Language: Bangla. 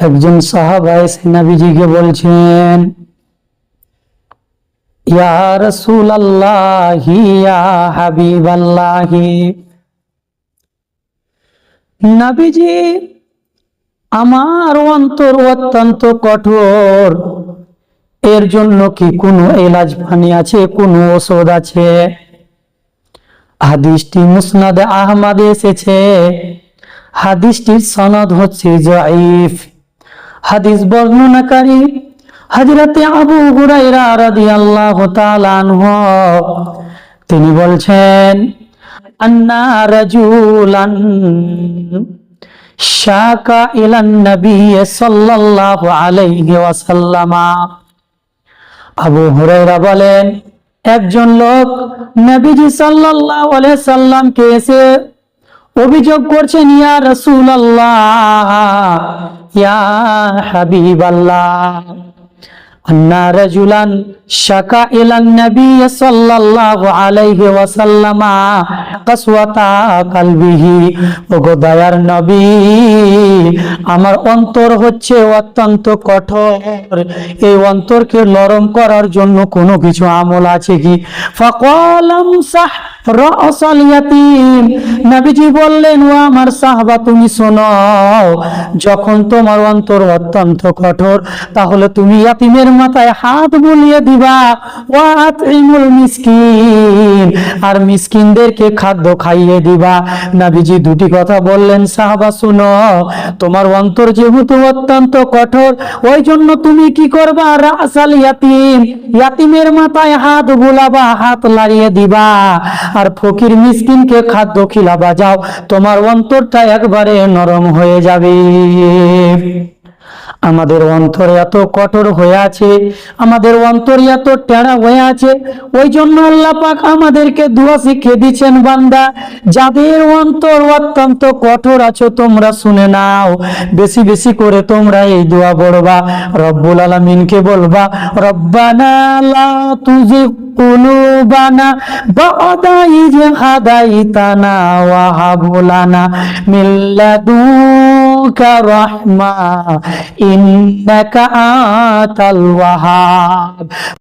একজন সাহাবা এসে নবীজিকে বলছেন রসুল আল্লাহি হাবিব আল্লাহি আমার অন্তর অত্যন্ত কঠোর। এর জন্য কি কোনো এলাজ পানি আছে, কোনো ওষুধ আছে? হাদিসটি মুসনাদে আহমদে এসেছে। হাদিসটির সনদ হচ্ছে জয়ীফ হাদিস বর্ণনাকারী হজরতে আবু হুরাইরা রাদিয়াল্লাহু তাআলা আনহু। তিনি বলছেন, আন্না রাজুলান শাকা ইলান নবী সাল্লাল্লাহু আলাইহি ওয়াসাল্লামা। আবু হুরাইরা বলেন, একজন লোক নবীজি সাল্লাল্লাহু আলাইহি সাল্লামকে এসে অভিযোগ করছেন, ইয়া রাসূলুল্লাহ। ইয়া হাবিবাল্লাহ, আন্না রাজুলান শাকা ইলান নবী সাল্লাল্লাহু আলাইহি কাসওয়াতা কলবিহি। ওগো দয়ার নবী, আমার অন্তর হচ্ছে অত্যন্ত কঠোর। এই অন্তরকে নরম করার জন্য কোনো কিছু আমল আছে কি? ফাকালাম সাহ নবীজি বললেন, ও আমার সাহাবা, তুমি শোনো, যখন তোমার অন্তর অত্যন্ত কঠোর, তাহলে তুমি ইয়াতিমের মাথায় হাত বুলিয়ে দিবা। ওয়াত মিসকিন। আর মিসকিনদেরকে খাদ্য খাইয়ে দিবা। নবীজি দুটি কথা বললেন, সাহাবা, শুনো, তোমার অন্তর যেহেতু অত্যন্ত কঠোর ওই জন্য তুমি কি করবা? রাসাল ইয়াতিম ইয়াতিমের মাথায় হাত বুলাবা, হাত লাড়িয়ে দিবা। আর ফকির মিসকিনকে খাদ্য খিলাবা যাও তোমার অন্তরটা একবারে নরম হয়ে যাবে। আমাদের অন্তর এত কঠোর হয়ে আছে, আমাদের অন্তর এত টেড়া হয়ে আছে ওই জন্য আল্লাহ পাক আমাদেরকে দোয়া শিখিয়ে দিচ্ছেন, বান্দা, যাদের অন্তর অত্যন্ত কঠোর আছো, তোমরা শুনে নাও। বেশি বেশি করে তোমরা এই দোয়া পড়বা। রব্বুল আলামিনকে বলবা, রব্বানা লা তুজিগ قلوبنا بعد إذ هديتنا وهب لنا من لدنك رحمة إنك أنت الوهاب